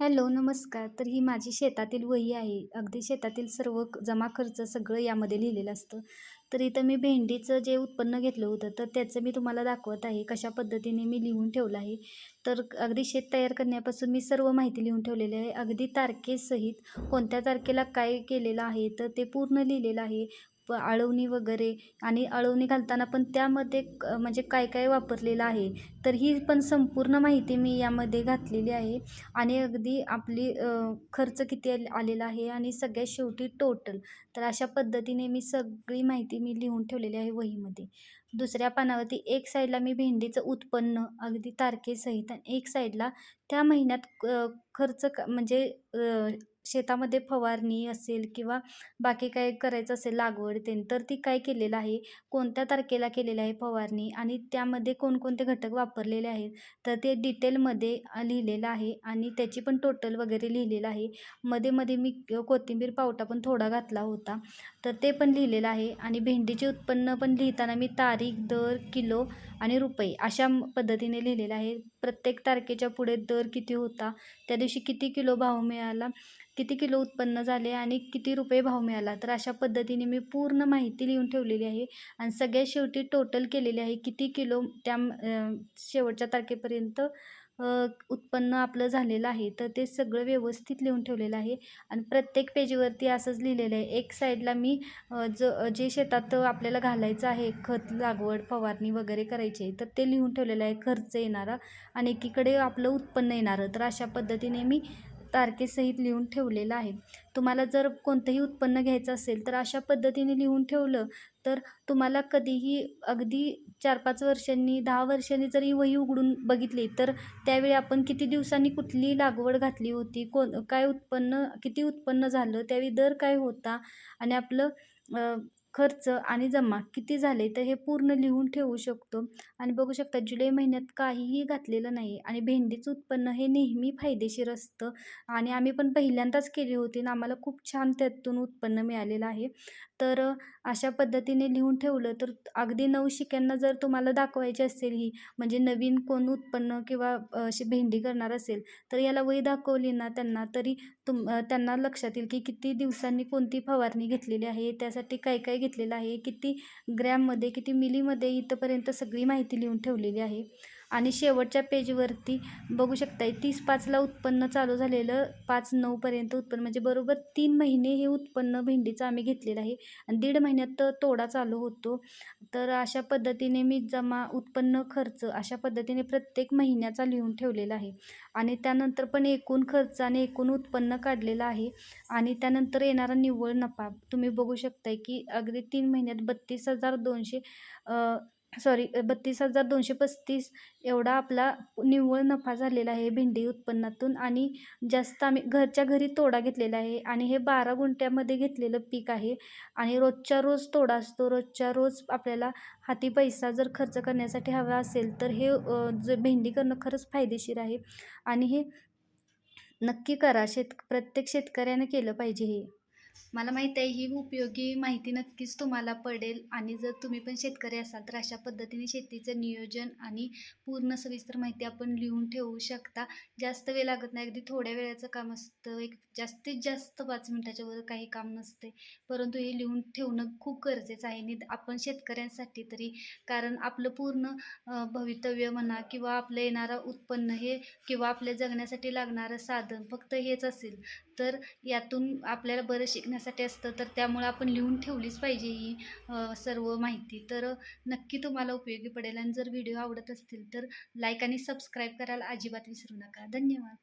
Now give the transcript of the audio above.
Hello नमस्कार. तर ही माझी शेतातील वही आहे. अगदी शेतातील सर्व जमा खर्च सगळं यामध्ये लिहिलेलं असतं. तर इथं मी भेंडीचं जे उत्पन्न घेतलं होतं तर त्याचं मी तुम्हाला दाखवत आहे. कशा पद्धतीने मी लिहून ठेवलं आहे. तर अगदी शेत तयार करण्यापासून मी सर्व माहिती लिहून ठेवलेली आहे. अगदी तारखेसहित कोणत्या तारखेला काय केलेलं आहे तर ते पूर्ण लिहिलेलं आहे. प आळवणी वगैरे आणि आळवणी घालताना पण त्यामध्ये क- म्हणजे काय काय वापरलेलं आहे? तर ही पण संपूर्ण माहिती मी यामध्ये घातलेली आहे. आणि अगदी आपली खर्च किती आलेला आहे आणि सगळ्यात शेवटी टोटल तर अशा पद्धतीने मी सगळी माहिती मी लिहून ठेवलेली आहे वहीमध्ये. दुसऱ्या पानावरती एक साईडला मी भेंडीचं उत्पन्न अगदी तारखेसहित आणि एक साईडला त्या महिन्यात खर्च म्हणजे शेतामध्ये फवारणी असेल किंवा बाकी काय करायचं असेल लागवड ते तर ती काय केलेलं आहे? कोणत्या तारखेला केलेलं आहे फवारणी? आणि त्यामध्ये कोणकोणते घटक वापरलेले आहेत? तर ते डिटेलमध्ये लिहिलेलं आहे आणि त्याची पण टोटल वगैरे लिहिलेलं आहे. मध्ये मध्ये मी कोथिंबीर पावटा पण थोडा घातला होता. तर ते पण लिहिलेलं आहे आणि भेंडीचे उत्पन्न पण लिहिताना मी तारीख दर किलो आणि रुपये अशा पद्धतीने लिहिलेलं आहे. प्रत्येक तारखेच्या पुढे दर किती होता? त्या दिवशी किती किलो भाव मिळाला? किती किलो उत्पन्न झाले आणि किती रुपये भाव मिळाला? तर अशा पद्धतीने मी पूर्ण माहिती लिहून ठेवलेली आहे आणि सगळ्यात शेवटी टोटल केलेली आहे किती किलो त्या शेवटच्या तारखेपर्यंत उत्पन्न आपलं झालेलं आहे. तर ते सगळं व्यवस्थित लिहून ठेवलेलं आहे आणि प्रत्येक पेजवरती असंच लिहिलेलं आहे. एक साईडला मी ज जे शेतात आपल्याला घालायचं आहे खत लागवड फवारणी वगैरे करायची आहे तर ते लिहून ठेवलेलं आहे. खर्च येणारा आणि एकीकडे आपलं उत्पन्न येणारं. तर अशा पद्धतीने मी तारखेसहित लिहून ठेवलेलं आहे. तुम्हाला जर कोणतंही उत्पन्न घ्यायचं असेल तर अशा पद्धतीने लिहून ठेवलं तर तुम्हाला कधीही अगदी चार पाच वर्षांनी दहा वर्षांनी जर ही वही उघडून बघितली तर त्यावेळी आपण किती दिवसांनी कुठली लागवड घातली होती कोण काय उत्पन्न किती उत्पन्न झालं त्यावेळी दर काय होता आणि आपलं खर्च आणि जमा किती झाले तर हे पूर्ण लिहून ठेवू शकतो. आणि बघू शकता जुलै महिन्यात काहीही घातलेलं नाही आणि भेंडीचं उत्पन्न हे नेहमी फायदेशीर असतं. आणि आम्ही पण पहिल्यांदाच केली होती आणि आम्हाला खूप छान त्यातून उत्पन्न मिळालेलं आहे. तर अशा पद्धतीने लिहून ठेवलं तर अगदी नवशिक्यांना जर तुम्हाला दाखवायची असेल ही म्हणजे नवीन कोण उत्पन्न किंवा अशी भेंडी करणार असेल तर याला वही दाखवली ना त्यांना तरी तुम त्यांना लक्षात येईल की किती दिवसांनी कोणती फवारणी घेतलेली आहे त्यासाठी काय काय घेतलेलं आहे किती ग्रॅममध्ये किती मिलीमध्ये इथंपर्यंत सगळी माहिती लिहून ठेवलेली आहे. आणि शेवटच्या पेजवरती बघू शकताय तीस पाचला उत्पन्न चालू झालेलं पाच नऊपर्यंत उत्पन्न म्हणजे बरोबर तीन महिने हे उत्पन्न भेंडीचं आम्ही घेतलेलं आहे. आणि दीड महिन्यात तर तोडा चालू होतो. तर अशा पद्धतीने मी जमा उत्पन्न खर्च अशा पद्धतीने प्रत्येक महिन्याचा लिहून ठेवलेला आहे. आणि त्यानंतर पण एकूण खर्च आणि एकूण उत्पन्न काढलेलं आहे. आणि त्यानंतर येणारा निव्वळ नफा. तुम्ही बघू शकताय की अगदी तीन महिन्यात बत्तीस हजार दोनशे सॉरी बत्तीस हजार दोनशे पस्तीस एवढा आपला निव्वळ नफा झालेला आहे भेंडी उत्पन्नातून आणि जास्त आम्ही घरच्या घरी तोडा घेतलेला आहे आणि हे बारा गुंठ्यामध्ये घेतलेलं पीक आहे आणि रोजच्या रोज तोडा असतो. रोजच्या रोज आपल्याला हाती पैसा जर खर्च करण्यासाठी हवा असेल तर हे जे भेंडी करणं खरंच फायदेशीर आहे आणि हे नक्की करा. शेत प्रत्येक शेतकऱ्यानं केलं पाहिजे हे. मला माहीत आहे ही उपयोगी माहिती नक्कीच तुम्हाला पडेल. आणि जर तुम्ही पण शेतकरी असाल तर अशा पद्धतीने शेतीचं नियोजन आणि पूर्ण सविस्तर माहिती आपण लिहून ठेवू शकता. जास्त वेळ लागत नाही अगदी थोड्या वेळाचं काम असतं. एक जास्तीत जास्त पाच मिनटाच्या वर काही काम नसते. परंतु हे लिहून ठेवणं खूप गरजेचं आहे. नि आपण शेतकऱ्यांसाठी तरी कारण आपलं पूर्ण भवितव्य म्हणा किंवा आपलं येणारं उत्पन्न हे किंवा आपल्या जगण्यासाठी लागणारं साधन फक्त हेच असेल. तर यातून आपल्याला बरेचसे शिकण्यासाठी असतं तर त्यामुळं आपण लिहून ठेवलीच पाहिजे ही सर्व माहिती. तर नक्की तुम्हाला उपयोगी पडेल. आणि जर व्हिडिओ आवडत असतील तर लाईक आणि सबस्क्राईब करायला अजिबात विसरू नका. धन्यवाद.